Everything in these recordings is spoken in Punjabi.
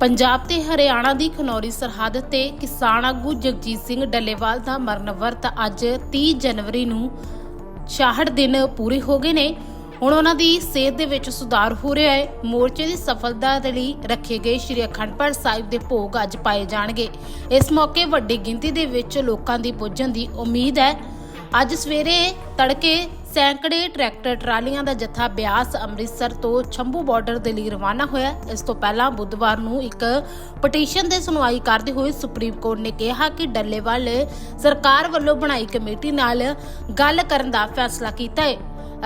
ਪੰਜਾਬ ਤੇ ਹਰਿਆਣਾ ਦੀ ਖਨੌਰੀ ਸਰਹੱਦ ਤੇ ਕਿਸਾਨ ਆਗੂ ਜਗਜੀਤ ਸਿੰਘ ਡੱਲੇਵਾਲ ਦਾ ਮਰਨ ਵਰਤ ਅੱਜ 30 ਜਨਵਰੀ ਨੂੰ 66 ਦਿਨ ਪੂਰੇ ਹੋ ਗਏ ਨੇ। ਹੁਣ ਉਹਨਾਂ ਦੀ ਸਿਹਤ ਦੇ ਵਿੱਚ ਸੁਧਾਰ ਹੋ ਰਿਹਾ ਹੈ। ਮੋਰਚੇ ਦੀ ਸਫਲਤਾ ਦੇ ਲਈ ਰੱਖੇ ਗਏ ਸ਼੍ਰੀ ਅਖੰਡ ਪਾਠ ਸਾਹਿਬ ਦੇ ਭੋਗ ਅੱਜ ਪਾਏ ਜਾਣਗੇ। ਇਸ ਮੌਕੇ ਵੱਡੀ ਗਿਣਤੀ ਦੇ ਵਿੱਚ ਲੋਕਾਂ ਦੀ ਪੁੱਜਣ ਦੀ ਉਮੀਦ ਹੈ। ਅੱਜ ਸਵੇਰੇ ਤੜਕੇ ਸੈਂਕੜੇ ਟਰੈਕਟਰ ਟਰਾਲੀਆਂ ਦਾ ਜੱਥਾ ਬਿਆਸ ਅੰਮ੍ਰਿਤਸਰ ਤੋਂ ਛੰਭੂ ਬਾਰਡਰ ਦੇ ਲਈ ਰਵਾਨਾ ਹੋਇਆ। ਇਸ ਤੋਂ ਪਹਿਲਾਂ ਬੁੱਧਵਾਰ ਨੂੰ ਇੱਕ ਪਟੀਸ਼ਨ ਦੇ ਸੁਣਵਾਈ ਕਰਦੇ ਹੋਏ ਸੁਪਰੀਮ ਕੋਰਟ ਨੇ ਕਿਹਾ ਕਿ ਡੱਲੇਵਾਲ ਸਰਕਾਰ ਵੱਲੋਂ ਬਣਾਈ ਕਮੇਟੀ ਨਾਲ ਗੱਲ ਕਰਨ ਦਾ ਫੈਸਲਾ ਕੀਤਾ ਹੈ।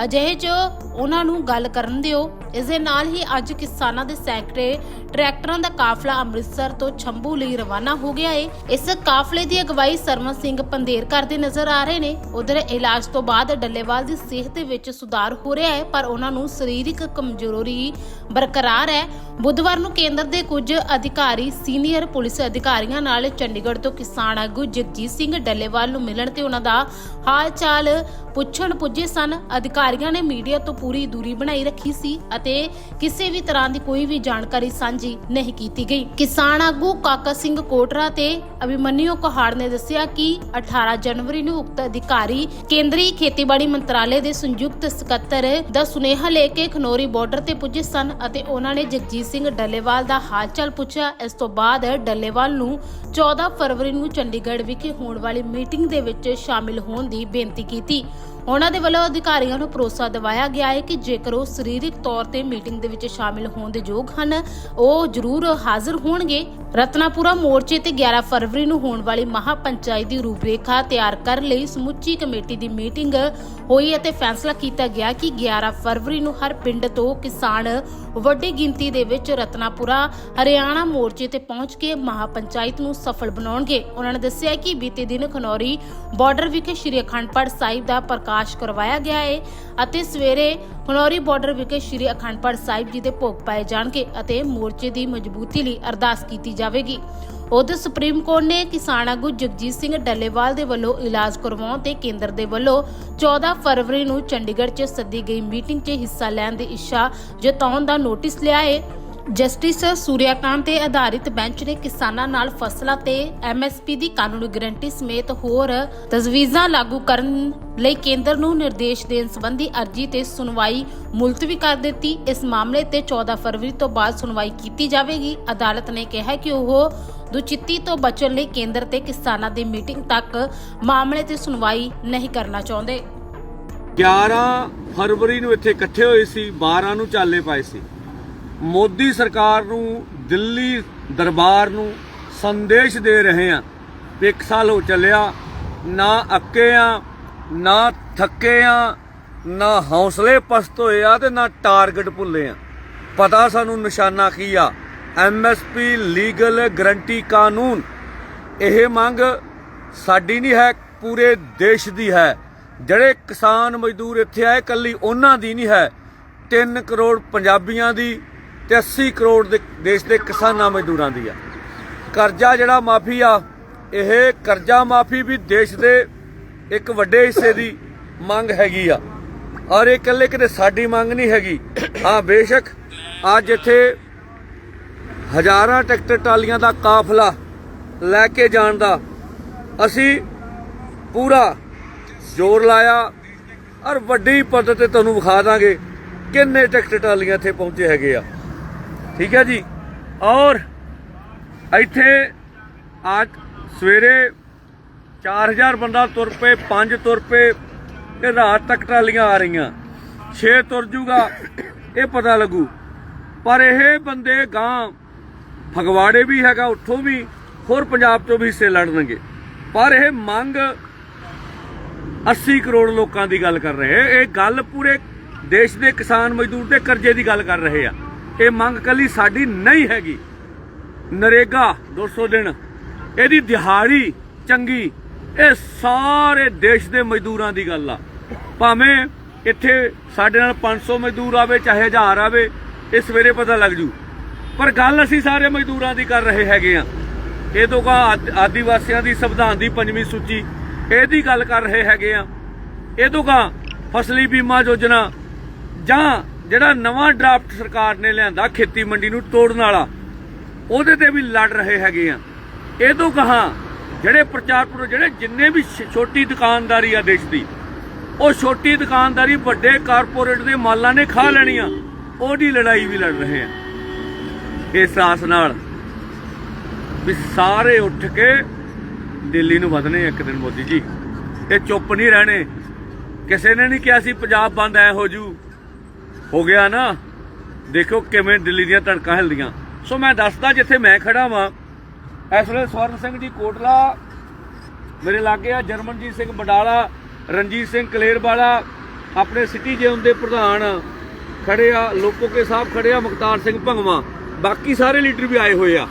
ਅਜਿਹੇ 'ਚ ਉਹਨਾਂ ਨੂੰ ਗੱਲ ਕਰਨ ਦਿਓ। ਇਸ ਦੇ ਨਾਲ ਹੀ ਅੱਜ ਕਿਸਾਨਾਂ ਦੇ ਸੈਕਟਰੇ ਟਰੈਕਟਰਾਂ ਦਾ ਕਾਫਲਾ ਅੰਮ੍ਰਿਤਸਰ ਤੋਂ ਛੰਭੂ ਲਈ ਰਵਾਨਾ ਹੋ ਗਿਆ ਹੈ ਇਸ ਕਾਫਲੇ ਦੀ ਅਗਵਾਈ ਸਰਮਨ ਸਿੰਘ ਪੰਦੇਰ ਕਰਦੇ ਨਜ਼ਰ ਆ ਰਹੇ ਨੇ। ਉਧਰ ਇਲਾਜ ਤੋਂ ਬਾਅਦ ਡੱਲੇਵਾਲ ਦੀ ਸਿਹਤ ਵਿੱਚ ਸੁਧਾਰ ਹੋ ਰਿਹਾ ਹੈ ਪਰ ਉਹਨਾਂ ਨੂੰ ਸਰੀਰਕ ਕਮਜ਼ੋਰੀ ਬਰਕਰਾਰ ਹੈ ਬੁੱਧਵਾਰ ਨੂੰ ਕੇਂਦਰ ਦੇ ਕੁਝ ਅਧਿਕਾਰੀ, ਸੀਨੀਅਰ ਪੁਲਿਸ ਅਧਿਕਾਰੀਆਂ ਨਾਲ ਚੰਡੀਗੜ੍ਹ ਤੋਂ ਕਿਸਾਨ ਆਗੂ ਜਗਜੀਤ ਸਿੰਘ ਡੱਲੇਵਾਲ ਨੂੰ ਮਿਲਣ ਤੇ ਉਹਨਾਂ ਦਾ ਹਾਲ ਚਾਲ ਪੁੱਛਣ ਪੁੱਜੇ ਸਨ। ਅਧਿਕਾਰੀਆਂ ਨੇ ਮੀਡੀਆ ਤੋਂ ਪੂਰੀ ਦੂਰੀ ਬਣਾਈ ਰੱਖੀ ਸੀ ਅਤੇ ਕਿਸੇ ਵੀ ਤਰ੍ਹਾਂ ਦੀ ਕੋਈ ਵੀ ਜਾਣਕਾਰੀ ਸਾਂਝੀ ਨਹੀਂ ਕੀਤੀ ਗਈ। ਕਿਸਾਨ ਆਗੂ ਕਾਕਾ ਸਿੰਘ ਕੋਟਰਾ ਤੇ ਅਭਿਮਨਿਊ ਕੋਹਾੜ ਨੇ ਦੱਸਿਆ ਕਿ 18 ਜਨਵਰੀ ਨੂੰ ਉਕਤ ਅਧਿਕਾਰੀ ਕੇਂਦਰੀ ਖੇਤੀਬਾੜੀ ਮੰਤਰਾਲੇ ਦੇ ਸੰਯੁਕਤ ਸਕੱਤਰ ਦਾ ਸੁਨੇਹਾ ਲੈ ਕੇ ਖਨੋਰੀ ਬਾਰਡਰ ਤੇ ਪੁੱਜੇ ਸਨ ਅਤੇ ਉਹਨਾਂ ਨੇ ਜਗਜੀਤ ਸਿੰਘ ਡੱਲੇਵਾਲ ਦਾ ਹਾਲ ਚਾਲ ਪੁੱਛਿਆ। ਇਸ ਤੋਂ ਬਾਅਦ ਡੱਲੇਵਾਲ ਨੂੰ 14 ਫਰਵਰੀ ਨੂੰ ਚੰਡੀਗੜ੍ਹ ਵਿਖੇ ਹੋਣ ਵਾਲੀ ਮੀਟਿੰਗ ਦੇ ਵਿੱਚ ਸ਼ਾਮਿਲ ਹੋਣ ਦੀ ਬੇਨਤੀ ਕੀਤੀ। ਉਹਨਾਂ ਦੇ ਵੱਲੋਂ ਅਧਿਕਾਰੀਆਂ ਨੂੰ ਭਰੋਸਾ ਦਿਵਾਇਆ ਗਿਆ ਹੈ ਕਿ ਜੇਕਰ ਉਹ ਸਰੀਰਕ ਤੌਰ ਤੇ ਮੀਟਿੰਗ ਦੇ ਵਿੱਚ ਸ਼ਾਮਿਲ ਹੋਣ ਦੇ ਯੋਗ ਹਨ, ਉਹ ਜ਼ਰੂਰ ਹਾਜ਼ਰ ਹੋਣਗੇ। ਰਤਨਾਪੁਰਾ ਮੋਰਚੇ ਤੇ 11 ਫਰਵਰੀ ਨੂੰ ਹੋਣ ਵਾਲੀ ਮਹਾ ਦੀ ਰੂਪਰੇਖਾ ਤਿਆਰ ਕਰਨ ਲਈ ਸਮੁੱਚੀ ਕਮੇਟੀ ਦੀ ਮੀਟਿੰਗ ਹੋਈ ਅਤੇ ਫੈਸਲਾ ਕੀਤਾ ਗਿਆ ਕਿ 11 ਫਰਵਰੀ ਨੂੰ ਹਰ ਪਿੰਡ ਤੋਂ ਕਿਸਾਨ ਵੱਡੀ ਗਿਣਤੀ ਦੇ ਵਿੱਚ ਰਤਨਾਪੁਰਾ, ਹਰਿਆਣਾ ਮੋਰਚੇ ਤੇ ਪਹੁੰਚ ਕੇ ਮਹਾ ਪੰਚਾਇਤ ਨੂੰ ਸਫਲ ਬਣਾਉਣਗੇ। ਉਹਨਾਂ ਨੇ ਦੱਸਿਆ ਕਿ ਬੀਤੇ ਦਿਨ ਖਨੌਰੀ ਬਾਰਡਰ ਵਿਖੇ ਸ਼੍ਰੀ ਅਖੰਡ ਪਾਠ ਸਾਹਿਬ ਦਾ ਪ੍ਰਕਾਸ਼ ਕਰਵਾਇਆ ਗਿਆ ਹੈ ਅਤੇ ਸਵੇਰੇ ਖਨੌਰੀ ਬਾਰਡਰ ਵਿਖੇ ਸ਼੍ਰੀ ਅਖੰਡ ਸਾਹਿਬ ਜੀ ਦੇ ਭੋਗ ਪਾਏ ਜਾਣਗੇ ਅਤੇ ਮੋਰਚੇ ਦੀ ਮਜ਼ਬੂਤੀ ਲਈ ਅਰਦਾਸ ਕੀਤੀ ਜਾਵੇਗੀ। ਉਧਰ ਸੁਪਰੀਮ ਕੋਰਟ ਨੇ ਕਿਸਾਨ ਆਗੂ ਜਗਜੀਤ ਸਿੰਘ ਡੱਲੇਵਾਲ ਦੇ ਵੱਲੋਂ ਇਲਾਜ ਕਰਵਾਉਣ ਤੇ ਕੇਂਦਰ ਦੇ ਵੱਲੋਂ 14 ਫਰਵਰੀ ਨੂੰ ਚੰਡੀਗੜ੍ਹ 'ਚ ਸੱਦੀ ਗਈ ਮੀਟਿੰਗ 'ਚ ਹਿੱਸਾ ਲੈਣ ਦੀ ਇੱਛਾ ਜਤਾਉਣ ਦਾ ਨੋਟਿਸ ਲਿਆ ਹੈ ਜਸਟਿਸ ਸੂਰਿਆਕਾਂਤ ਤੇ ਆਧਾਰਿਤ ਬੈਂਚ ਨੇ ਕਿਸਾਨਾਂ ਨਾਲ ਫਸਲਾਂ ਤੇ ਐਮਐਸਪੀ ਦੀ ਕਾਨੂੰਨੀ ਗਰੰਟੀ ਸਮੇਤ ਹੋਰ ਤਜਵੀਜ਼ਾਂ ਲਾਗੂ ਕਰਨ ਲਈ ਕੇਂਦਰ ਨੂੰ ਨਿਰਦੇਸ਼ ਦੇਣ ਸੰਬੰਧੀ ਅਰਜ਼ੀ ਤੇ ਸੁਣਵਾਈ ਮੁਲਤਵੀ ਕਰ ਦਿੱਤੀ। ਇਸ ਮਾਮਲੇ ਤੇ 14 ਫਰਵਰੀ ਤੋਂ ਬਾਅਦ ਸੁਣਵਾਈ ਕੀਤੀ ਜਾਵੇਗੀ। ਅਦਾਲਤ ਨੇ ਕਿਹਾ ਕਿ ਉਹ ਦੁਚਿੱਤੀ ਤੋਂ ਬਚਣ ਲਈ ਕੇਂਦਰ ਤੇ ਕਿਸਾਨਾਂ ਦੀ ਮੀਟਿੰਗ ਤੱਕ ਮਾਮਲੇ ਤੇ ਸੁਣਵਾਈ ਨਹੀਂ ਕਰਨਾ ਚਾਹੁੰਦੇ। 11 ਫਰਵਰੀ ਨੂੰ ਇੱਥੇ ਇਕੱਠੇ ਹੋਏ ਸੀ 12 ਨੂੰ ਚਾਲੇ ਪਾਏ ਸੀ। ਮੋਦੀ ਸਰਕਾਰ ਨੂੰ, ਦਿੱਲੀ ਦਰਬਾਰ ਨੂੰ ਸੰਦੇਸ਼ ਦੇ ਰਹੇ ਆ ਵੀ ਇੱਕ ਸਾਲ ਹੋ ਚੱਲਿਆ, ਨਾ ਅੱਕੇ ਆ ਨਾ ਥੱਕੇ ਆ ਨਾ ਹੌਸਲੇ ਪਸਤ ਹੋਏ ਆ ਤੇ ਨਾ ਟਾਰਗੇਟ ਭੁੱਲੇ ਆ ਪਤਾ ਸਾਨੂੰ ਨਿਸ਼ਾਨਾ ਕੀ ਆ? ਐਮਐਸਪੀ ਲੀਗਲ ਗਰੰਟੀ ਕਾਨੂੰਨ। ਇਹ ਮੰਗ ਸਾਡੀ ਨਹੀਂ ਹੈ, ਪੂਰੇ ਦੇਸ਼ ਦੀ ਹੈ। ਜਿਹੜੇ ਕਿਸਾਨ ਮਜ਼ਦੂਰ ਇੱਥੇ ਆਏ, ਕੱਲੀ ਉਹਨਾਂ ਦੀ ਨਹੀਂ ਹੈ। 3 ਕਰੋੜ ਪੰਜਾਬੀਆਂ ਦੀ ਤੇ 80 ਕਰੋੜ ਦੇ ਦੇਸ਼ ਦੇ ਕਿਸਾਨਾਂ ਮਜ਼ਦੂਰਾਂ ਦੀ ਆ। ਕਰਜ਼ਾ ਜਿਹੜਾ ਮਾਫੀ ਆ, ਇਹ ਕਰਜ਼ਾ ਮਾਫੀ ਵੀ ਦੇਸ਼ ਦੇ ਇੱਕ ਵੱਡੇ ਹਿੱਸੇ ਦੀ ਮੰਗ ਹੈਗੀ ਆ। ਔਰ ਇਹ ਇਕੱਲੇ ਕਿਤੇ ਸਾਡੀ ਮੰਗ ਨਹੀਂ ਹੈਗੀ। ਹਾਂ ਬੇਸ਼ੱਕ ਅੱਜ ਇੱਥੇ ਹਜ਼ਾਰਾਂ ਟਰੈਕਟਰ ਟਾਲੀਆਂ ਦਾ ਕਾਫਲਾ ਲੈ ਕੇ ਜਾਣ ਦਾ ਅਸੀਂ ਪੂਰਾ ਜ਼ੋਰ ਲਾਇਆ ਔਰ ਵੱਡੀ ਪੱਧਰ ਤੇ ਤੁਹਾਨੂੰ ਵਿਖਾ ਦਾਂਗੇ ਕਿੰਨੇ ਟਰੈਕਟਰ ਟਾਲੀਆਂ ਇੱਥੇ ਪਹੁੰਚੇ ਹੈਗੇ ਆ। ਠੀਕ ਹੈ ਜੀ। ਔਰ ਇੱਥੇ ਅੱਜ ਸਵੇਰੇ 4000 ਬੰਦਾ ਤੁਰ ਪਏ 5 ਤੁਰ ਪਏ ਤੇ ਰਾਤ ਤੱਕ ਟਰਾਲੀਆਂ ਆ ਰਹੀਆਂ। 6 ਤੁਰ ਜੂਗਾ, ਇਹ ਪਤਾ ਲੱਗੂ। ਪਰ ਇਹ ਬੰਦੇ ਗਾਂ ਫਗਵਾੜੇ ਵੀ ਹੈਗਾ, ਉੱਥੋਂ ਵੀ, ਹੋਰ ਪੰਜਾਬ ਤੋਂ ਵੀ ਹਿੱਸੇ ਲੜਨਗੇ। ਪਰ ਇਹ ਮੰਗ 80 ਕਰੋੜ ਲੋਕਾਂ ਦੀ ਗੱਲ ਕਰ ਰਹੇ ਇਹ ਗੱਲ ਪੂਰੇ ਦੇਸ਼ ਦੇ ਕਿਸਾਨ ਮਜ਼ਦੂਰ ਦੇ ਕਰਜ਼ੇ ਦੀ ਗੱਲ ਕਰ ਰਹੇ ਆ। ਇਹ ਮੰਗ ਕੱਲੀ ਸਾਡੀ ਨਹੀਂ ਹੈਗੀ। ਨਰੇਗਾ 200 ਦਿਨ। ਇਹਦੀ ਦਿਹਾੜੀ ਚੰਗੀ। ਇਹ ਸਾਰੇ ਦੇਸ਼ ਦੇ ਮਜ਼ਦੂਰਾਂ ਦੀ ਗੱਲ ਆ। ਭਾਵੇਂ ਇੱਥੇ ਸਾਡੇ ਨਾਲ 500 ਮਜ਼ਦੂਰ ਆਵੇ, ਚਾਹੇ 1000 ਆਵੇ, ਇਹ ਸਵੇਰੇ ਪਤਾ ਲੱਗ ਜੂ। ਪਰ ਗੱਲ ਅਸੀਂ ਸਾਰੇ ਮਜ਼ਦੂਰਾਂ ਦੀ ਕਰ ਰਹੇ ਹੈਗੇ ਆ। ਇਹ ਤੋਂ ਕਾ ਆਦੀਵਾਸੀਆਂ ਦੀ ਸੰਵਿਧਾਨ ਦੀ ਪੰਜਵੀਂ ਸੂਚੀ, ਇਹਦੀ ਗੱਲ ਕਰ ਰਹੇ ਹੈਗੇ ਆ। ਇਹ ਤੋਂ ਕਾ ਫਸਲੀ ਬੀਮਾ ਯੋਜਨਾ ਜਾਂ ਜਿਹੜਾ ਨਵਾਂ ਡਰਾਫਟ ਸਰਕਾਰ ਨੇ ਲਿਆਂਦਾ ਖੇਤੀ ਮੰਡੀ ਨੂੰ ਤੋੜਨ ਵਾਲਾ, ਉਹਦੇ ਤੇ ਵੀ ਲੜ ਰਹੇ ਹੈਗੇ ਆ। ਇਹ ਤੋਂ ਕਹਾ ਜਿਹੜੇ ਪ੍ਰਚਾਰ ਜਿਹੜੇ ਜਿੰਨੇ ਵੀ ਛੋਟੀ ਦੁਕਾਨਦਾਰੀ ਆ ਦੇਸ਼ ਦੀ, ਉਹ ਛੋਟੀ ਦੁਕਾਨਦਾਰੀ ਵੱਡੇ ਕਾਰਪੋਰੇਟ ਦੇ ਮਾਲਾਂ ਨੇ ਖਾ ਲੈਣੀ ਆ, ਉਹਦੀ ਲੜਾਈ ਵੀ ਲੜ ਰਹੇ ਆ। ਇਸ ਆਸ ਨਾਲ ਵੀ ਸਾਰੇ ਉੱਠ ਕੇ ਦਿੱਲੀ ਨੂੰ ਵਧਣੇ ਇੱਕ ਦਿਨ ਮੋਦੀ ਜੀ। ਇਹ ਚੁੱਪ ਨਹੀਂ ਰਹਿਣੇ। ਕਿਸੇ ਨੇ ਨਹੀਂ ਕਿਹਾ ਸੀ, ਪੰਜਾਬ ਬੰਦ ਐ ਹੋ ਜੂ। ਹੋ ਗਿਆ ਨਾ। ਦੇਖੋ ਕਿਵੇਂ ਦਿੱਲੀ ਦੀਆਂ ਧੜਕਾਂ ਹਿਲਦੀਆਂ। ਸੋ ਮੈਂ ਦੱਸਦਾ ਜਿੱਥੇ ਮੈਂ ਖੜਾ ਵਾਂ। ਇਸ ਵੇਲੇ ਸਵਰਨ ਸਿੰਘ ਜੀ ਕੋਟਲਾ, ਮੇਰੇ ਲਾਗੇ ਆ ਜਰਮਨਜੀਤ ਸਿੰਘ ਬਡਾਲਾ, ਰਣਜੀਤ ਸਿੰਘ ਕਲੇਰਵਾਲਾ, ਆਪਣੇ ਸਿਟੀ ਜੇਮ ਦੇ ਪ੍ਰਧਾਨ ਖੜੇ ਆ ਲੋਕੋਕੇ ਸਾਹਿਬ ਖੜੇ ਆ, ਮੁਖਤਾਰ ਸਿੰਘ ਭੰਗਵਾ। ਬਾਕੀ ਸਾਰੇ ਲੀਡਰ ਵੀ ਆਏ ਹੋਏ ਆ।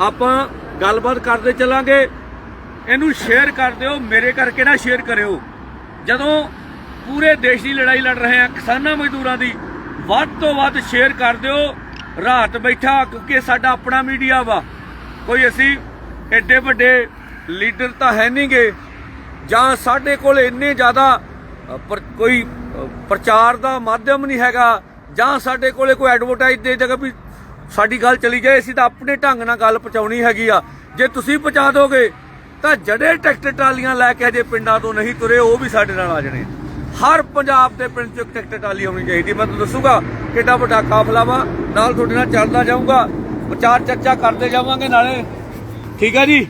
ਆਪਾਂ ਗੱਲਬਾਤ ਕਰਦੇ ਚੱਲਾਂਗੇ। ਇਹਨੂੰ ਸ਼ੇਅਰ ਕਰ ਦਿਓ, ਮੇਰੇ ਕਰਕੇ ਨਾ ਸ਼ੇਅਰ ਕਰਿਓ। ਜਦੋਂ ਪੂਰੇ ਦੇਸ਼ ਦੀ ਲੜਾਈ ਲੜ ਰਹੇ ਆ, ਕਿਸਾਨਾਂ ਮਜ਼ਦੂਰਾਂ ਦੀ ਵੱਧ ਤੋਂ ਵੱਧ ਸ਼ੇਅਰ ਕਰ ਦਿਓ। ਰਾਤ ਬੈਠਾ ਕਿਉਂਕਿ ਸਾਡਾ ਆਪਣਾ ਮੀਡੀਆ ਵਾ। ਕੋਈ ਅਸੀਂ ਐਡੇ ਵੱਡੇ ਲੀਡਰ ਤਾਂ ਹੈ ਨਹੀਂਗੇ। ਜਾਂ ਸਾਡੇ ਕੋਲ ਇੰਨੇ ਜ਼ਿਆਦਾ ਅ, ਕੋਈ ਪ੍ਰਚਾਰ ਦਾ ਮਾਧਿਅਮ ਨਹੀਂ ਹੈਗਾ। ਜਾਂ ਸਾਡੇ ਕੋਲੇ ਕੋਈ ਐਡਵਰਟਾਈਜ਼ ਦੇ ਜਗ੍ਹਾ ਵੀ ਸਾਡੀ ਗੱਲ ਚਲੀ ਜਾਏ ਅਸੀਂ ਤਾਂ ਆਪਣੇ ਢੰਗ ਨਾਲ ਗੱਲ ਪਹੁੰਚਾਉਣੀ ਹੈਗੀ ਆ। ਜੇ ਤੁਸੀਂ ਪਹੁੰਚਾ ਦੋਗੇ ਤਾਂ ਜਿਹੜੇ ਟਰੈਕਟਰ ਟਰਾਲੀਆਂ ਲੈ ਕੇ ਅਜੇ ਪਿੰਡਾਂ ਤੋਂ ਨਹੀਂ ਤੁਰੇ ਉਹ ਵੀ ਸਾਡੇ ਨਾਲ ਆ ਜਾਣੇ ਹਰ ਪੰਜਾਬ ਦੇ ਪਿੰਡ 'ਚ ਇੱਕ ਟਰੈਕਟਰ ਟਰਾਲੀ ਹੋਣੀ ਚਾਹੀਦੀ ਮੈਂ ਤੁਹਾਨੂੰ ਦੱਸੂਗਾ ਕਿੱਡਾ ਵੱਡਾ ਕਾਫਲਾ ਵਾ। ਨਾਲ ਤੁਹਾਡੇ ਨਾਲ ਚੱਲਦਾ ਜਾਊਂਗਾ। ਵਿਚਾਰ ਚਰਚਾ ਕਰਦੇ ਜਾਵਾਂਗੇ ਨਾਲੇ। ਠੀਕ ਹੈ ਜੀ?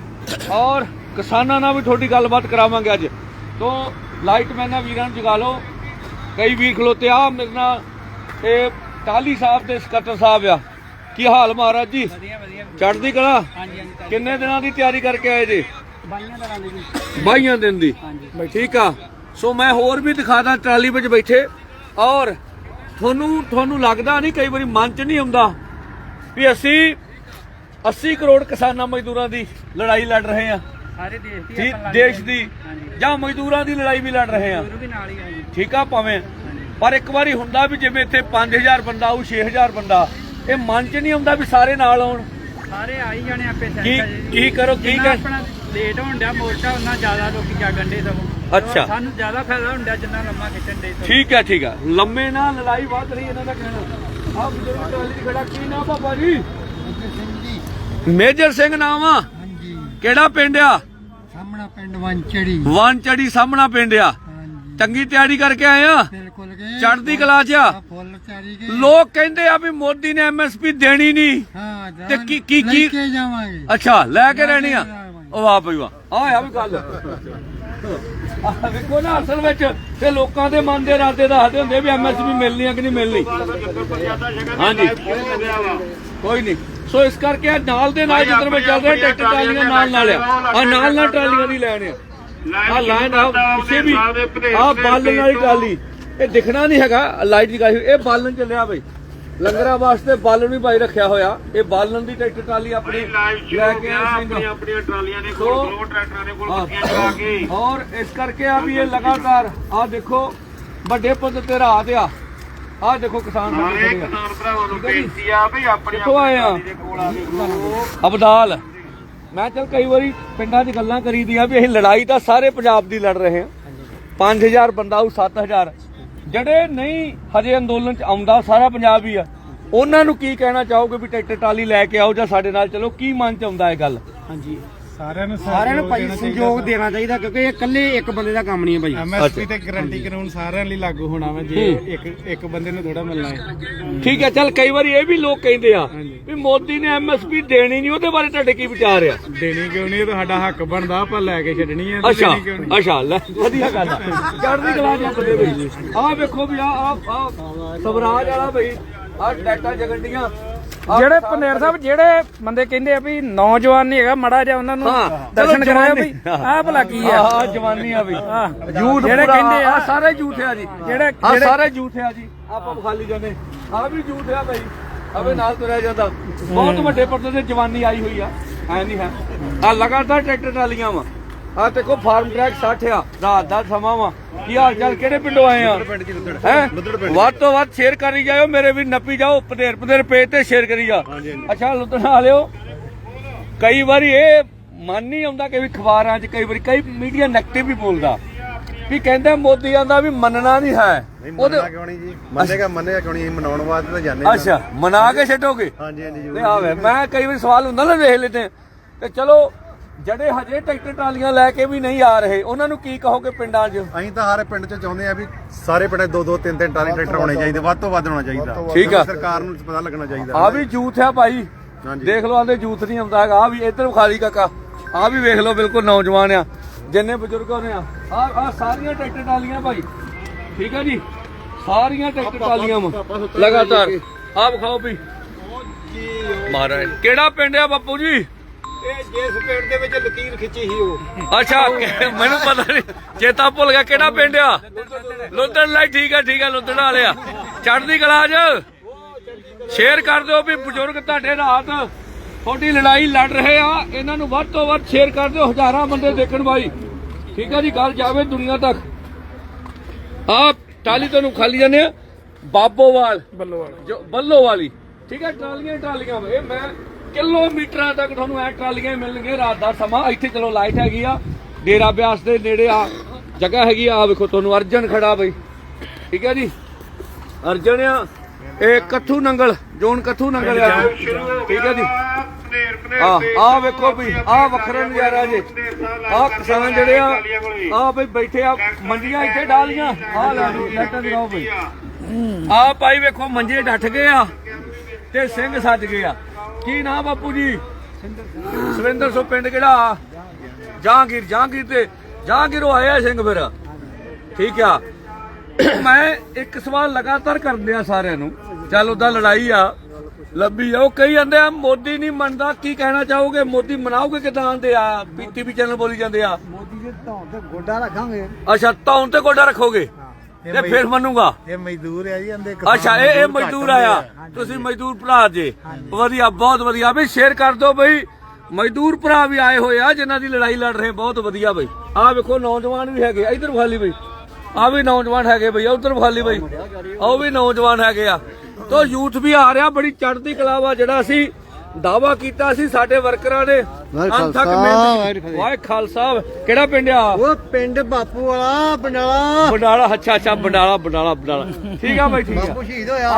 ਔਰ ਕਿਸਾਨਾਂ ਨਾਲ ਵੀ ਤੁਹਾਡੀ ਗੱਲਬਾਤ ਕਰਾਵਾਂਗੇ ਅੱਜ। ਤੋਂ ਲਾਈਟ ਮੈਨਾਂ ਵੀਰਾਂ ਨੂੰ ਜਗਾ ਲਓ। ਕਈ ਵੀਰ ਖਲੋਤੇ ਆ ਮੇਰੇ ਨਾਲ ਇਹ ਟਾਲੀ ਸਾਹਿਬ ਤੇ ਸਕੱਤਰ ਸਾਹਿਬ ਆ। ਕੀ ਹਾਲ ਮਹਾਰਾਜ ਜੀ? ਵਧੀਆ ਵਧੀਆ। ਚੜ੍ਹਦੀ ਕਲਾ? ਹਾਂਜੀ ਹਾਂਜੀ ਕਿੰਨੇ ਦਿਨਾਂ ਦੀ ਤਿਆਰੀ ਕਰਕੇ ਆਏ ਜੀ? ਬਾਈਆਂ ਦਾ। ਦਿਨ ਦੀ। ਹਾਂਜੀ। ਠੀਕ ਆ। ਸੋ ਮੈਂ ਹੋਰ ਵੀ ਦਿਖਾਦਾ ਟਰਾਲੀ ਵਿੱਚ ਬੈਠੇ ਔਰ ਤੁਹਾਨੂੰ ਤੁਹਾਨੂੰ ਲੱਗਦਾ ਨਹੀਂ ਕਈ ਵਾਰੀ ਮਨ ਚ ਨਹੀਂ ਆਉਂਦਾ ਵੀ ਅਸੀਂ 80 ਕਰੋੜ ਕਿਸਾਨਾਂ ਮਜ਼ਦੂਰਾਂ ਦੀ ਲੜਾਈ ਲੜ ਰਹੇ ਆ ਸਾਰੇ ਦੇਸ਼ ਦੀ ਦੇਸ਼ ਜਾਂ ਮਜ਼ਦੂਰਾਂ ਦੀ ਲੜਾਈ ਵੀ ਲੜ ਰਹੇ ਆ ਠੀਕ ਆ ਭਾਵੇਂ। ਪਰ ਇੱਕ ਵਾਰੀ ਹੁੰਦਾ ਵੀ ਜਿਵੇਂ ਇੱਥੇ 5000 ਬੰਦਾ ਆਊ 6000 ਬੰਦਾ ਇਹ ਮਨ ਚ ਨਹੀਂ ਆਉਂਦਾ ਵੀ ਸਾਰੇ ਨਾਲ ਆਉਣ। ਸਾਰੇ ਆ ਹੀ ਜਾਣੇ ਆਪੇ ਸੈੱਟ ਕੀ- ਕਰੋ, ਕੀ ਕਰ- ਆਪਣਾ ਲੇਟ ਹੋਣ ਡਿਆ ਮੋਰਚਾ ਉਹਨਾਂ ਜ਼ਿਆਦਾ ਲੋਕੀ ਜਾਗਣ ਦੇ ਸਗੋਂ। ਅੱਛਾ। ਸਾਨੂੰ ਜ਼ਿਆਦਾ ਫਾਇਦਾ ਹੁੰਦਾ ਜਿੰਨਾ ਲੰਮਾ ਖਿੱਚਣ ਦੇ ਠੀਕ ਹੈ ਠੀਕ ਹੈ। ਲੰਮੇ ਨਾਲ ਲੜਾਈ ਵੱਧ ਰਹੀ ਇਹਨਾਂ ਦਾ ਕਹਿਣਾ। ਆਹ ਬਜ਼ੁਰਗ ਟਰਾਲੀ 'ਚ ਖੜਾ ਕੀ ਨਾਮ ਬਾਬਾ ਜੀ। ਮੇਜਰ ਸਿੰਘ ਨਾਮ ਆ? ਹਾਂਜੀ। ਕਿਹੜਾ ਪਿੰਡ ਆ? ਸਾਹਮਣਾ ਪਿੰਡ ਵੰਚੜੀ। ਵਾਨਚੜੀ ਸਾਹਮਣਾ ਪਿੰਡ ਆ। ਚੰਗੀ ਤਿਆਰੀ ਕਰਕੇ ਆਏ ਆ? ਬਿਲਕੁਲ ਗਏ ਚੜ੍ਹਦੀ ਕਲਾ 'ਚ ਆ? ਆ ਫੁੱਲ ਚਾਰੀ ਗਏ ਲੋਕ ਕਹਿੰਦੇ ਆ ਵੀ ਮੋਦੀ ਨੇ ਐਮਐਸਪੀ ਦੇਣੀ ਨਹੀਂ। ਹਾਂ ਤੇ ਜਾਵਾਂਗੇ, ਕੀ- ਕੀ- ਲੈ ਕੀ- ਕੇ ਜਾਵਾਂਗੇ। ਅੱਛਾ ਲੈ ਕੇ ਰਹਿਣੀ ਆ। ਉਹ ਵਾਹ ਬਈ ਵਾਹ। ਆ ਆ ਵੀ ਗੱਲ। ਆਹ ਵੇਖੋ ਨਾ ਅਸਲ ਵਿੱਚ ਤੇ ਲੋਕਾਂ ਦੇ ਮਨ ਦੇ ਇਰਾਦੇ ਦੱਸਦੇ ਹੁੰਦੇ ਵੀ ਐਮਐਸਪੀ ਮਿਲਣੀ ਆ ਕਿ ਨਹੀਂ ਮਿਲਣੀ। ਹਾਂਜੀ। ਕੋਈ ਨਹੀਂ। ਸੋ ਇਸ ਕਰਕੇ ਆ ਨਾਲ ਦੇ ਨਾਲ ਜਿੱਧਰ ਮੈਂ ਚੱਲ ਰਿਹਾ ਟਰੈਕਟਰ ਟਰਾਲੀਆਂ ਨਾਲ ਨਾਲ ਆ। ਆ ਨਾਲ ਨਾਲ ਟਰਾਲੀਆਂ ਦੀ ਲੈਣ ਆ ਆ ਲਾਈਨ ਆ ਪਿੱਛੇ ਵੀ ਆ ਬਾਲਣ ਵਾਲੀ ਟਰਾਲੀ। ਇਹ ਦਿਖਣਾ ਨਹੀਂ ਹੈਗਾ ਲਾਈਟ ਦੀ ਗਾਈ ਇਹ ਬਾਲਣ ਚੱਲਿਆ ਬਈ। ਲੰਗਰਾਂ ਵਾਸਤੇ ਬਾਲਣ ਵੀ ਭਾਈ ਰੱਖਿਆ ਹੋਇਆ ਇਹ ਬਾਲਣ ਦੀ ਟਰੈਕਟਰ ਟਰਾਲੀ ਆਪਣੀ ਲੈ ਕੇ ਆਏ ਸਿੰਘ ਆਪਣੀਆਂ ਟਰਾਲੀਆਂ ਦੇ ਕੋਲ ਦੋ ਟਰੈਕਟਰਾਂ ਦੇ ਕੋਲ। ਬੱਤੀਆਂ ਚਲਾ ਕੇ ਔਰ ਇਸ ਕਰਕੇ ਆ ਵੀ ਇਹ ਲਗਾਤਾਰ ਆ ਦੇਖੋ ਵੱਡੇ ਪੱਧਰ ਤੇ ਰਾਤ ਆ ਆ ਦੇਖੋ ਕਿਸਾਨ ਸਾਰੇ ਆ। ਕਿਸਾਨ ਭਰਾਵਾਂ ਨੂੰ। ਬੇਨਤੀ ਆ ਵੀ ਆਪਣੀ ਆ? ਟਰਾਲੀ ਦੇ ਕੋਲ ਆ ਕੇ ਅਬਦਾਲ ਮੈਂ ਚਲ ਕਈ ਵਾਰੀ ਪਿੰਡਾਂ 'ਚ ਗੱਲਾਂ ਕਰੀਦੀਆਂ ਵੀ ਅਸੀਂ ਲੜਾਈ ਤਾਂ ਸਾਰੇ ਪੰਜਾਬ ਦੀ ਲੜ ਰਹੇ ਹਾਂ 5000 ਬੰਦਾ ਉਹ 7000 ਜਿਹੜੇ ਨਹੀਂ ਹਜੇ ਅੰਦੋਲਨ 'ਚ ਆਉਂਦਾ ਸਾਰਾ ਪੰਜਾਬ ਹੀ ਆ। ਉਹਨਾਂ ਨੂੰ ਕੀ ਕਹਿਣਾ ਚਾਹੋਗੇ ਵੀ ਟਰੈਕਟਰ ਟਾਲੀ ਲੈ ਕੇ ਆਓ ਜਾਂ ਸਾਡੇ ਨਾਲ ਚਲੋ ਕੀ ਮਨ 'ਚ ਆਉਂਦਾ ਇਹ ਗੱਲ? ਹਾਂਜੀ। ਸਾਰਿਆਂ ਨੂੰ ਸਾਰਿਆਂ ਨੂੰ ਭਾਈ ਸੰਯੋਗ ਦੇਣਾ ਚਾਹੀਦਾ ਕਿਉਂਕਿ ਇਹ ਇਕੱਲੇ ਇੱਕ ਬੰਦੇ ਦਾ ਕੰਮ ਨਹੀਂ ਹੈ ਭਾਈ। ਐਮਐਸਪੀ ਤੇ ਗਾਰੰਟੀ ਕਾਨੂੰਨ ਸਾਰਿਆਂ ਲਈ ਲਾਗੂ ਹੋਣਾ ਵਾ ਜੇ ਇੱਕ ਇੱਕ ਬੰਦੇ ਨੂੰ ਥੋੜਾ ਮਿਲਣਾ ਹੈ। ਠੀਕ ਹੈ ਚਲ ਕਈ ਵਾਰੀ ਇਹ ਵੀ ਲੋਕ ਕਹਿੰਦੇ ਆ ਵੀ ਮੋਦੀ ਨੇ ਐਮਐਸਪੀ ਦੇਣੀ ਨਹੀਂ ਉਹਦੇ ਬਾਰੇ ਤੁਹਾਡੇ ਕੀ ਵਿਚਾਰ ਆ? ਦੇਣੀ ਕਿਉਂ ਨਹੀਂ ਇਹ ਤਾਂ ਸਾਡਾ ਹੱਕ ਬਣਦਾ ਆਪਾਂ ਲੈ ਕੇ ਛੱਡਣੀ ਹੈ ਅੱਛਾ ਦੇਣੀ ਕਿਉਂ ਨਹੀਂ? ਅੱਛਾ ਲੈ ਵਧੀਆ ਗੱਲ ਆ। ਚੜ੍ਹਦੀ ਕਲਾ ਦੇ ਬੰਦੇ ਬਈ ਆਹ ਵੇਖੋ ਵੀ ਆ ਆ ਸਵਰਾਜ ਵਾਲਾ ਬਈ ਆ ਡੈਟਾ ਜਗੰਡੀਆਂ ਜਿਹੜੇ ਪਨੇਰ ਸਾਹਿਬ ਜਿਹੜੇ ਬੰਦੇ ਕਹਿੰਦੇ ਆ ਵੀ ਨੌਜਵਾਨ ਨਹੀਂ ਹੈਗਾ ਮੜਾ ਜਿਹਾ ਉਹਨਾਂ ਨੂੰ ਦਰਸ਼ਨ ਕਰਾਇਆ। ਵੀ ਆਹ ਭਲਾ ਕੀ ਆ। ਆਹ ਜਵਾਨੀ ਆ ਆਹ, ਯੂਥ ਜਿਹੜੇ ਕਹਿੰਦੇ ਆ ਸਾਰੇ ਆ ਜੀ। ਜਿਹੜੇ- ਸਾਰੇ ਆ ਜੀ। ਆਪਾਂ ਖਾਲੀ ਜਾਂਦੇ। ਆ ਵੀ ਯੂਥ ਆ ਬਈ। ਅਬੇ ਨਾਲ ਤੁਰਿਆ ਜਾਂਦਾ। ਬਹੁਤ ਵੱਡੇ ਪੱਧਰ ਤੇ ਜਵਾਨੀ ਆਈ ਹੋਈ ਆ। ਐ ਨਹੀਂ ਹੈ। ਆ ਲਗਾਤਾਰ ਟਰੈਕਟਰ ਟਰਾਲੀਆਂ ਵਾ। ਆ ਦੇਖੋ ਫਾਰਮ ਟਰੈਕ 60 ਆ। ਰਾਤ ਦਾ ਸਮਾਂ ਵਾ। ਕੀ ਹਾਲ ਚਾਲ? ਕਿਹੜੇ ਪਿੰਡੋਂ ਆਏ ਆ? ਹੈ? ਵੱਧ ਤੋਂ ਵੱਧ ਸ਼ੇਅਰ ਕਰੀ ਜਾਓ ਮੇਰੇ ਵੀ ਨੱਪੀ ਜਾਓ ਪਧੇਰ ਪਧੇਰ ਪੇਜ ਤੇ ਸ਼ੇਅਰ ਕਰੀ ਜਾ। ਅੱਛਾ ਲੁਧਿਆਣਾ ਵਾਲਿਓ ਕਈ ਵਾਰੀ ਇਹ ਮਨ ਨਹੀਂ ਆਉਂਦਾ ਕਿ ਵੀ ਅਖਬਾਰਾਂ 'ਚ ਕਈ ਵਾਰੀ ਕਈ ਮੀਡੀਆ ਨੈਗੇਟਿਵ ਵੀ ਬੋਲਦਾ। ਵੀ ਕਹਿੰਦੇ ਮੋਦੀ ਆਂਦਾ ਵੀ ਮੰਨਣਾ ਨਹੀਂ ਹੈ। ਉਹਦੇ ਕਿਉਂ ਨਹੀਂ ਜੀ? ਮੰਨੇਗਾ ਮੰਨੇਗਾ ਕਿਉਂ ਨਹੀਂ? ਮਨਾਉਣ ਵਾਸਤੇ ਤਾਂ ਜਾਂਦੇ ਹਾਂ। ਅੱਛਾ ਮਨਾ ਕੇ ਛੱਡੋਗੇ? ਹਾਂਜੀ ਹਾਂਜੀ ਆਵੇ ਮੈਂ ਕਈ ਵਾਰ ਸਵਾਲ ਹੁੰਦਾ ਨਾ ਵੇਖ ਲੈਤੇ ਤੇ ਚਲੋ ਜਿਹੜੇ ਹਜੇ ਟਰੈਕਟਰ ਟਰਾਲੀਆਂ ਲੈ ਕੇ ਵੀ ਨਹੀਂ ਆ ਰਹੇ ਉਹਨਾਂ ਨੂੰ ਕੀ ਕਹੋਗੇ ਪਿੰਡਾਂ 'ਚ? ਅਸੀਂ ਤਾਂ ਹਰ ਪਿੰਡ 'ਚ ਚਾਹੁੰਦੇ ਆ ਵੀ ਸਾਰੇ ਪਿੰਡ ਦੋ ਦੋ ਤਿੰਨ ਤਿੰਨ ਟਰਾਲੀ ਟਰੈਕਟਰ ਹੋਣੇ ਚਾਹੀਦੇ ਵੱਧ ਤੋਂ ਵੱਧ ਹੋਣਾ ਚਾਹੀਦਾ। ਠੀਕ ਆ। ਸਰਕਾਰ ਨੂੰ ਪਤਾ ਲੱਗਣਾ ਚਾਹੀਦਾ। ਆ ਵੀ ਜੂਥ ਆ ਭਾਈ। ਹਾਂਜੀ। ਦੇਖ ਲਓ ਆਂਦੇ ਜੂਥ ਨਹੀਂ ਆਉਂਦਾ ਹੈਗਾ। ਆ ਵੀ ਇੱਧਰ ਖਾਲੀ ਕਾਕਾ। ਆ ਵੀ ਵੇਖ ਲਓ ਬਿਲਕੁਲ ਨੌਜਵਾਨ ਆ। ਜਿੰਨੇ ਬਜ਼ੁਰਗ ਹੋਣੇ ਆ ਆ ਆ ਸਾਰੀਆਂ ਟਰੈਕਟਰ ਟਰਾਲੀਆਂ ਭਾਈ। ਠੀਕ ਆ ਜੀ? ਸਾਰੀਆਂ ਟਰੈਕਟਰ ਟਰਾਲੀਆਂ ਵਾ। ਲਗਾਤਾਰ। ਆ ਵਿਖਾਓ ਵੀ। ਮਹਾਰਾਜ। ਕਿਹੜਾ ਪਿੰਡ ਆ ਬਾਪੂ ਜੀ? ਇਹ ਜਿਸ ਪਿੰਡ ਦੇ ਵਿੱਚ ਲਕੀਰ ਖਿੱਚੀ ਸੀ ਉਹ। ਅੱਛਾ ਮੈਨੂੰ ਪਤਾ ਨਹੀਂ। ਚੇਤਾ ਭੁੱਲ ਗਿਆ ਕਿਹੜਾ ਪਿੰਡ ਆ? ਲੁੱਧਣ ਲਈ ਠੀਕ ਆ ਠੀਕ ਆ ਲੁੱਧਣ ਵਾਲਿਆ ਚੜ੍ਹਦੀ ਕਲਾ 'ਚ। ਸ਼ੇਅਰ ਕਰ ਦਿਓ ਵੀ ਬਜ਼ੁਰਗ ਤੁਹਾਡੇ ਰਾਤ ਤੁਹਾਡੀ ਲੜਾਈ ਲੜ ਰਹੇ ਆ ਇਹਨਾਂ ਨੂੰ ਵੱਧ ਤੋਂ ਵੱਧ ਸ਼ੇਅਰ ਕਰ ਦਿਓ ਹਜ਼ਾਰਾਂ ਬੰਦੇ ਦੇਖਣ ਬਾਈ ਠੀਕ ਆ ਜੀ ਗੱਲ ਜਾਵੇ ਦੁਨੀਆ ਤੱਕ। ਆ ਟਾਲੀ ਤੁਹਾਨੂੰ ਖਾਲੀ ਜਾਂਦੇ ਆ ਬਾਬੋਵਾਲ। ਬੱਲੋਵਾਲ। ਜੋ ਬੱਲੋ ਵਾਲੀ ਠੀਕ ਹੈ ਟਰਾਲੀਆਂ ਹੀ ਟਰਾਲੀਆਂ ਵਾ। ਇਹ ਮੈਂ ਕਿਲੋਮੀਟਰਾਂ ਤੱਕ ਤੁਹਾਨੂੰ ਇਹ ਟਰਾਲੀਆਂ ਹੀ ਮਿਲਣਗੀਆਂ ਰਾਤ ਦਾ ਸਮਾਂ। ਇੱਥੇ ਚਲੋ ਲਾਈਟ ਹੈਗੀ ਆ ਡੇਰਾ ਬਿਆਸ ਦੇ ਨੇੜੇ ਆ ਜਗ੍ਹਾ ਹੈਗੀ ਆ ਵੇਖੋ ਤੁਹਾਨੂੰ ਅਰਜਨ ਖੜਾ ਬਈ। ਠੀਕ ਹੈ ਜੀ ਅਰਜਨ ਆ ਇਹ ਕੱਥੂ ਨੰਗਲ ਜੋਨ ਕੱਥੂ ਨੰਗਲ ਆ। ਠੀਕ ਹੈ ਜੀ। ਆ ਆ ਵੇਖੋ ਵੀ ਆ ਵੱਖਰਾ ਨਜ਼ਾਰਾ ਜੀ। ਆ ਕਿਸਾਨ ਜਿਹੜੇ ਆ ਆ ਬਈ ਬੈਠੇ ਆ ਮੰਡੀਆਂ ਇੱਥੇ ਡਾਲੀਆਂ ਆ ਲੈ ਲਓ ਲੈਟਾਂ ਦਿਖਾਓ ਬਈ ਆ ਭਾਈ ਵੇਖੋ ਮੰਜੇ ਡੱਠ ਗਏ ਆ ਤੇ ਸਿੰਘ ਸੱਜ ਗਏ ਆ। ਕੀ ਨਾਮ ਬਾਪੂ ਜੀ? ਸਵਿੰਦਰ ਸੋ ਪਿੰਡ ਕਿਹੜਾ? ਜਹਾਂਗੀਰ ਜਹਾਂਗੀਰ ਤੇ ਜਹਾਂਗੀਰੋਂ ਆਇਆ ਸਿੰਘ ਫਿਰ। ਠੀਕ ਆ। ਮੈਂ ਇੱਕ ਸਵਾਲ ਲਗਾਤਾਰ ਕਰਦੇ ਆ ਸਾਰਿਆਂ ਨੂੰ। ਚੱਲ ਉਹਦਾ ਲੜਾਈ ਆ। ਲੱਭੀ ਆ। ਉਹ ਕਈ ਜਾਂਦੇ ਆ ਮੋਦੀ ਨਹੀਂ ਮੰਨਦਾ ਕੀ ਕਹਿਣਾ ਚਾਹੋਗੇ? ਮੋਦੀ ਮਨਾਓਗੇ ਕਿਦਾਂ ਆਂਦੇ ਆ? ਪੀਟੀਵੀ ਚੈਨਲ ਬੋਲੀ ਜਾਂਦੇ ਆ। ਮੋਦੀ ਦੇ ਧੌਣ ਤੇ ਗੋਡਾ ਰੱਖਾਂਗੇ। ਅੱਛਾ ਤੌਣ ਤੇ ਗੋਡਾ ਰੱਖੋਗੇ? ਤੇ ਫਿਰ ਮੰਨੂਗਾ? ਇਹ ਮਜ਼ਦੂਰ ਆ ਜੀ ਇਹਦੇ ਅੱਛਾ ਇਹ ਇਹ ਮਜ਼ਦੂਰ ਆਇਆ। ਤੁਸੀਂ ਮਜ਼ਦੂਰ ਭਰਾ ਜੇ। ਵਧੀਆ ਬਹੁਤ ਵਧੀਆ। ਵੀ ਸ਼ੇਅਰ ਕਰ ਦਿਓ ਬਈ। ਮਜ਼ਦੂਰ ਭਰਾ ਵੀ ਆਏ ਹੋਏ ਆ ਜਿਨ੍ਹਾਂ ਦੀ ਲੜਾਈ ਲੜ ਰਹੇ ਬਹੁਤ ਵਧੀਆ ਬਈ। ਆਹ ਵੇਖੋ ਨੌਜਵਾਨ ਵੀ ਹੈਗੇ ਇਧਰ ਵਿਖਾਲੀ ਬਈ। ਆ ਵੀ ਨੌਜਵਾਨ ਹੈਗੇ ਬਈ ਉਧਰ ਵਿਖਾਲੀ ਬਈ। ਉਹ ਵੀ ਨੌਜਵਾਨ ਹੈਗੇ ਆ। ਤੋ ਯੂਥ ਵੀ ਆ ਰਿਹਾ ਬੜੀ ਚੜ੍ਹਦੀ ਕਲਾ ਵਾ ਜਿਹੜਾ ਅਸੀਂ ਦਾਵਾ ਕੀਤਾ ਸੀ ਸਾਡੇ ਵਰਕਰਾਂ ਨੇ। ਅੰਤਕ ਮਿਹਨਤ ਵਾਹਿ ਖਾਲਸਾ। ਕਿਹੜਾ ਪਿੰਡ ਆ? ਉਹ ਪਿੰਡ ਬਾਪੂ ਵਾਲਾ ਬੰਡਾਲਾ। ਬੰਡਾਲਾ ਅੱਛਾ ਅੱਛਾ ਬੰਡਾਲਾ ਬੰਡਾਲਾ ਬੰਡਾਲਾ। ਠੀਕ ਆ ਬਈ ਠੀਕ ਆ। ਬਾਪੂ ਸ਼ਹੀਦ ਹੋਇਆ